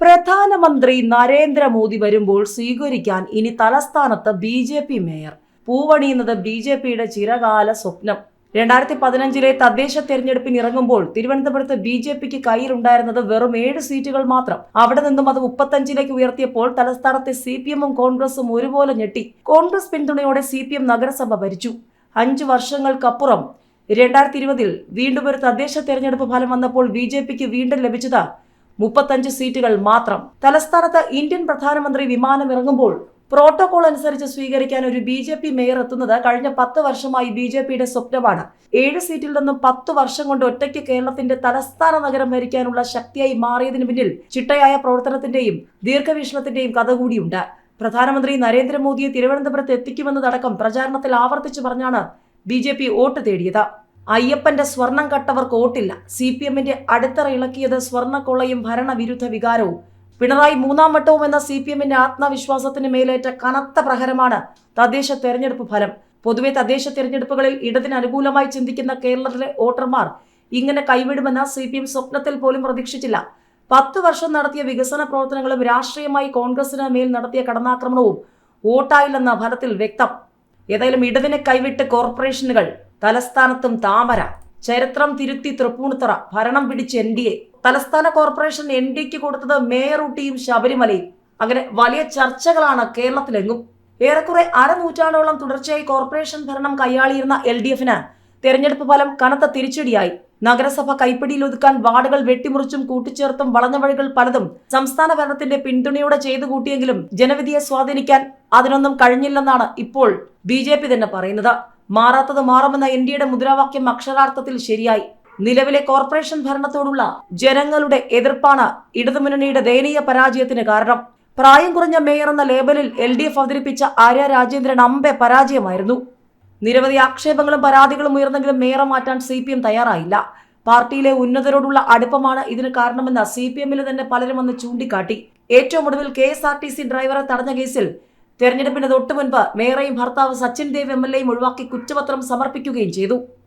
പ്രധാനമന്ത്രി നരേന്ദ്രമോദി വരുമ്പോൾ സ്വീകരിക്കാൻ ഇനി തലസ്ഥാനത്ത് ബി ജെ പി മേയർ. പൂവണിയുന്നത് ബി ജെ പിയുടെ ചിരകാല സ്വപ്നം. രണ്ടായിരത്തി പതിനഞ്ചിലെ തദ്ദേശ തെരഞ്ഞെടുപ്പിന് ഇറങ്ങുമ്പോൾ തിരുവനന്തപുരത്ത് ബി ജെ പിക്ക് കയ്യിലുണ്ടായിരുന്നത് വെറും ഏഴ് സീറ്റുകൾ മാത്രം. അവിടെ നിന്നും അത് മുപ്പത്തഞ്ചിലേക്ക് ഉയർത്തിയപ്പോൾ തലസ്ഥാനത്തെ സി പി എമ്മും കോൺഗ്രസും ഒരുപോലെ ഞെട്ടി. കോൺഗ്രസ് പിന്തുണയോടെ സി പി എം നഗരസഭ ഭരിച്ചു. അഞ്ചു വർഷങ്ങൾക്കപ്പുറം രണ്ടായിരത്തി ഇരുപതിൽ വീണ്ടും ഒരു തദ്ദേശ തെരഞ്ഞെടുപ്പ് ഫലം വന്നപ്പോൾ ബി ജെ പിക്ക് വീണ്ടും ലഭിച്ചത് മുപ്പത്തഞ്ച് സീറ്റുകൾ മാത്രം. തലസ്ഥാനത്ത് ഇന്ത്യൻ പ്രധാനമന്ത്രി വിമാനം ഇറങ്ങുമ്പോൾ പ്രോട്ടോകോൾ അനുസരിച്ച് സ്വീകരിക്കാൻ ഒരു ബി ജെ പി മേയർ എത്തുന്നത് കഴിഞ്ഞ പത്ത് വർഷമായി ബി ജെ പിയുടെ സ്വപ്നമാണ്. ഏഴ് സീറ്റിൽ നിന്നും പത്ത് വർഷം കൊണ്ട് ഒറ്റയ്ക്ക് കേരളത്തിന്റെ തലസ്ഥാന നഗരം ഭരിക്കാനുള്ള ശക്തിയായി മാറിയതിന് പിന്നിൽ ചിട്ടയായ പ്രവർത്തനത്തിന്റെയും ദീർഘവീക്ഷണത്തിന്റെയും കഥ കൂടിയുണ്ട്. പ്രധാനമന്ത്രി നരേന്ദ്രമോദിയെ തിരുവനന്തപുരത്ത് എത്തിക്കുമെന്നതടക്കം പ്രചാരണത്തിൽ ആവർത്തിച്ചു പറഞ്ഞാണ് ബി ജെ പി വോട്ട് തേടിയത്. അയ്യപ്പന്റെ സ്വർണം കട്ടവർക്ക് വോട്ടില്ല. സി പി എമ്മിന്റെ അടിത്തറ ഇളക്കിയത് സ്വർണക്കൊള്ളയും ഭരണവിരുദ്ധ വികാരവും. പിണറായി മൂന്നാം വട്ടവും എന്ന സി പി എമ്മിന്റെ ആത്മവിശ്വാസത്തിന് മേലേറ്റ കനത്ത പ്രഹരമാണ് തദ്ദേശ തെരഞ്ഞെടുപ്പ് ഫലം. പൊതുവെ തദ്ദേശ തെരഞ്ഞെടുപ്പുകളിൽ ഇടതിന് അനുകൂലമായി ചിന്തിക്കുന്ന കേരളത്തിലെ വോട്ടർമാർ ഇങ്ങനെ കൈവിടുമെന്ന് സി പി എം സ്വപ്നത്തിൽ പോലും പ്രതീക്ഷിച്ചില്ല. പത്ത് വർഷം നടത്തിയ വികസന പ്രവർത്തനങ്ങളും രാഷ്ട്രീയമായി കോൺഗ്രസിന് മേൽ നടത്തിയ കടന്നാക്രമണവും വോട്ടായില്ലെന്ന ഫലത്തിൽ വ്യക്തം. ഏതായാലും ഇടതിനെ കൈവിട്ട് കോർപ്പറേഷനുകൾ തലസ്ഥാനത്തും താമര. ചരിത്രം തിരുത്തി തൃപ്പൂണിത്തറ. ഭരണം പിടിച്ച് എൻ ഡി എ തലസ്ഥാന കോർപ്പറേഷൻ എൻ ഡിക്ക് കൊടുത്തത് മേയർ ഊട്ടിയും ശബരിമലയും. അങ്ങനെ വലിയ ചർച്ചകളാണ് കേരളത്തിലെങ്ങും. ഏറെക്കുറെ അരനൂറ്റാണ്ടോളം തുടർച്ചയായി കോർപ്പറേഷൻ ഭരണം കൈയാളിയിരുന്ന എൽ ഡി എഫിന് തെരഞ്ഞെടുപ്പ് ഫലം കനത്ത തിരിച്ചടിയായി. നഗരസഭ കൈപ്പിടിയിൽ ഒതുക്കാൻ വാർഡുകൾ വെട്ടിമുറിച്ചും കൂട്ടിച്ചേർത്തും വളഞ്ഞ വഴികൾ പലതും സംസ്ഥാന ഭരണത്തിന്റെ പിന്തുണയോടെ ചെയ്തു കൂട്ടിയെങ്കിലും ജനവിധിയെ സ്വാധീനിക്കാൻ അതിനൊന്നും കഴിഞ്ഞില്ലെന്നാണ് ഇപ്പോൾ ബി ജെ പി തന്നെ പറയുന്നത്. മാറാത്തത് മാറുമെന്ന എൻ ഡിയുടെ മുദ്രാവാക്യം അക്ഷരാർത്ഥത്തിൽ ശരിയായി. നിലവിലെ കോർപ്പറേഷൻ ഭരണത്തോടുള്ള ജനങ്ങളുടെ എതിർപ്പാണ് ഇടതുമുന്നണിയുടെ ദയനീയ പരാജയത്തിന് കാരണം. പ്രായം കുറഞ്ഞ മേയർ എന്ന ലേബലിൽ എൽ ഡി എഫ് അവതരിപ്പിച്ച ആര്യ രാജേന്ദ്രൻ അമ്പെ പരാജയമായിരുന്നു. നിരവധി ആക്ഷേപങ്ങളും പരാതികളും ഉയർന്നെങ്കിലും മേയറെ മാറ്റാൻ സി പി എം തയ്യാറായില്ല. പാർട്ടിയിലെ ഉന്നതരോടുള്ള അടുപ്പമാണ് ഇതിന് കാരണമെന്ന് സി പി എമ്മിൽ തന്നെ പലരും വന്ന് ചൂണ്ടിക്കാട്ടി. ഏറ്റവും ഒടുവിൽ K S R T C ഡ്രൈവറെ തടഞ്ഞ കേസിൽ തെരഞ്ഞെടുപ്പിന് തൊട്ടു മുൻപ് മേയറെയും ഭർത്താവ് സച്ചിൻ ദേവ് എം എൽ എയും ഒഴിവാക്കി കുറ്റപത്രം സമർപ്പിക്കുകയും ചെയ്തു.